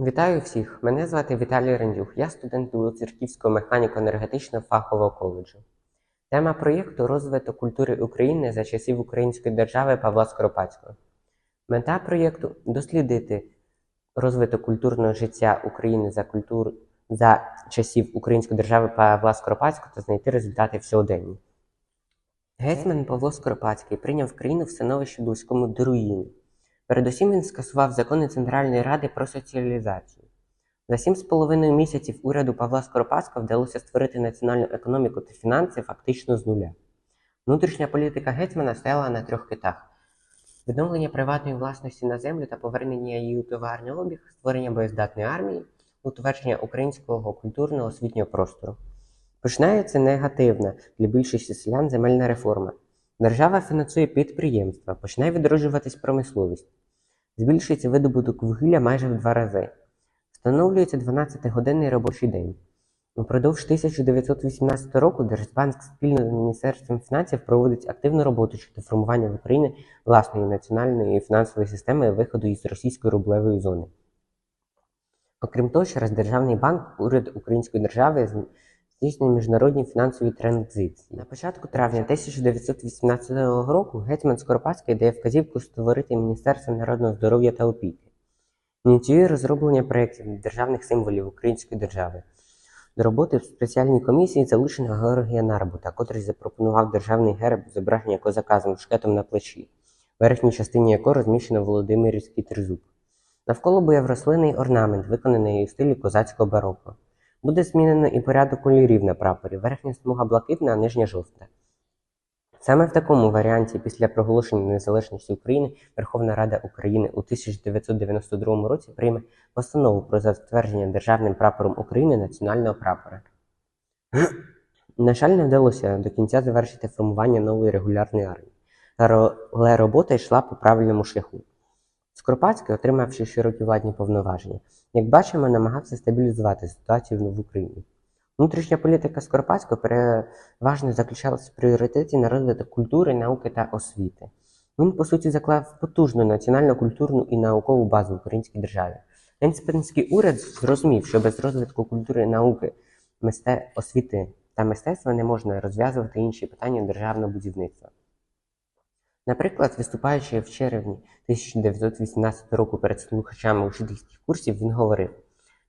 Вітаю всіх! Мене звати Віталій Рендюх. Я студент Білоцерківського механіко-енергетичного фахового коледжу. Тема проєкту розвиток культури України за часів Української держави Павла Скоропадського. Мета проєкту дослідити розвиток культурного життя України за культур... за часів Української держави Павла Скоропадського та знайти результати в сьогоденні. Гетьман Павло Скоропадський прийняв країну в становищі близькому до руїни. Передусім він скасував закони Центральної Ради про соціалізацію. За сім з половиною місяців уряду Павла Скоропадського вдалося створити національну економіку та фінанси фактично з нуля. Внутрішня політика гетьмана стояла на трьох китах: відновлення приватної власності на землю та повернення її у товарний обіг, створення боєздатної армії, утвердження українського культурного освітнього простору. Починається негативна для більшості селян земельна реформа. Держава фінансує підприємства, починає відроджуватись промисловість. Збільшується видобуток вугілля майже в два рази. Встановлюється 12-годинний робочий день. Упродовж 1918 року Держбанк спільно з Міністерством фінансів проводить активну роботу щодо формування в Україні власної національної фінансової системи виходу із російської рублевої зони. Окрім того, через Державний банк уряд Української держави здійснює міжнародні фінансові транзиції. На початку травня 1918 року гетьман Скоропадський дає вказівку створити Міністерство народного здоров'я та опіки. Ініціює розроблення проєктів державних символів Української держави. До роботи в спеціальній комісії залучена Георгія Нарбута, котрий запропонував державний герб зображення козака з мушкетом на плечі, верхній частині якого розміщено Володимирівський тризуб. Навколо буяв рослинний орнамент, виконаний у стилі козацького бароко. Буде змінено і порядок кольорів на прапорі, верхня смуга блакитна, а нижня жовта. Саме в такому варіанті після проголошення незалежності України Верховна Рада України у 1992 році прийме постанову про затвердження державним прапором України національного прапора. На жаль, не вдалося до кінця завершити формування нової регулярної армії, але робота йшла по правильному шляху. Скоропадський, отримавши широкі владні повноваження, як бачимо, намагався стабілізувати ситуацію в Україні. Внутрішня політика Скоропадського переважно заключалася в пріоритеті на розвиток культури, науки та освіти. Він, по суті, заклав потужну національну культурну і наукову базу в українській державі. Гетьманський уряд зрозумів, що без розвитку культури науки, мисте... освіти та мистецтва не можна розв'язувати інші питання державного будівництва. Наприклад, виступаючи в червні 1918 року перед слухачами учительських курсів, він говорив: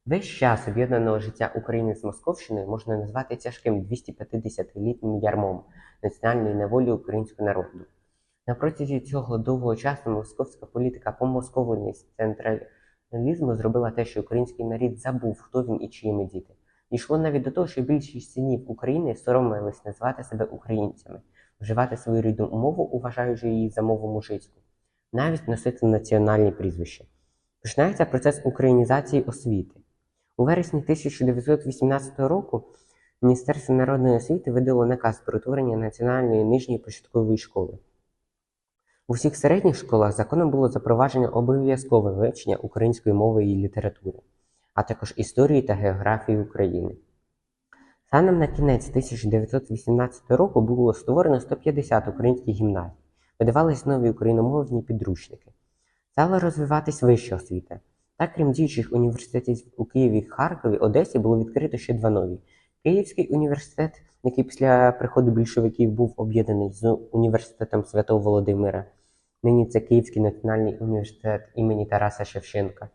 весь час об'єднаного життя України з Московщиною можна назвати тяжким 250-літнім ярмом національної неволі українського народу. На протязі цього довгого часу московська політика помосковлення з централізму зробила те, що український народ забув, хто він і чиїми діти. Дійшло навіть до того, що більшість синів України соромились назвати себе українцями, вживати свою рідну мову, вважаючи її за мову мужицьку, навіть носити національні прізвища. Починається процес українізації освіти. У вересні 1918 року Міністерство народної освіти видало наказ про утворення Національної нижньої початкової школи. У всіх середніх школах законом було запроваджено обов'язкове вивчення української мови і літератури, а також історії та географії України. Станом на кінець 1918 року було створено 150 українських гімназій, видавались нові україномовні підручники. Стала розвиватись вища освіта. Так, крім діючих університетів у Києві, Харкові, Одесі було відкрито ще два нові. Київський університет, який після приходу більшовиків був об'єднаний з університетом Святого Володимира. Нині це Київський національний університет імені Тараса Шевченка.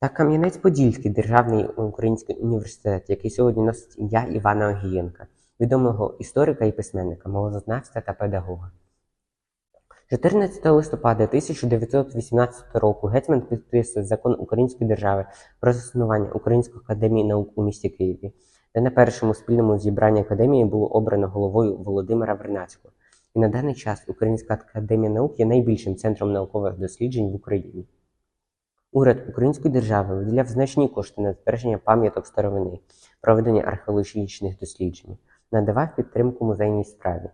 Та Кам'янець-Подільський державний український університет, який сьогодні носить ім'я Івана Огієнка, відомого історика і письменника, мовознавця та педагога. 14 листопада 1918 року гетьман підписує закон Української держави про заснування Української академії наук у місті Києві, де на першому спільному зібранні академії було обрано головою Володимира Вернацького. І на даний час Українська академія наук є найбільшим центром наукових досліджень в Україні. Уряд Української держави виділяв значні кошти на збереження пам'яток старовини, проведення археологічних досліджень, надавав підтримку музейній справі.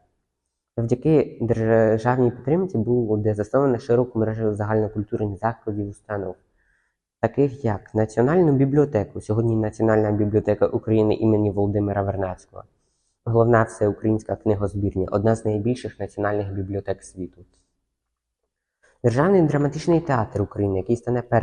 Завдяки державній підтримці було засновано широку мережу загальнокультурних закладів установ, таких як Національну бібліотеку, сьогодні Національна бібліотека України імені Володимира Вернацького, головна всеукраїнська книгозбірня, одна з найбільших національних бібліотек світу. Державний драматичний театр України, який стане першим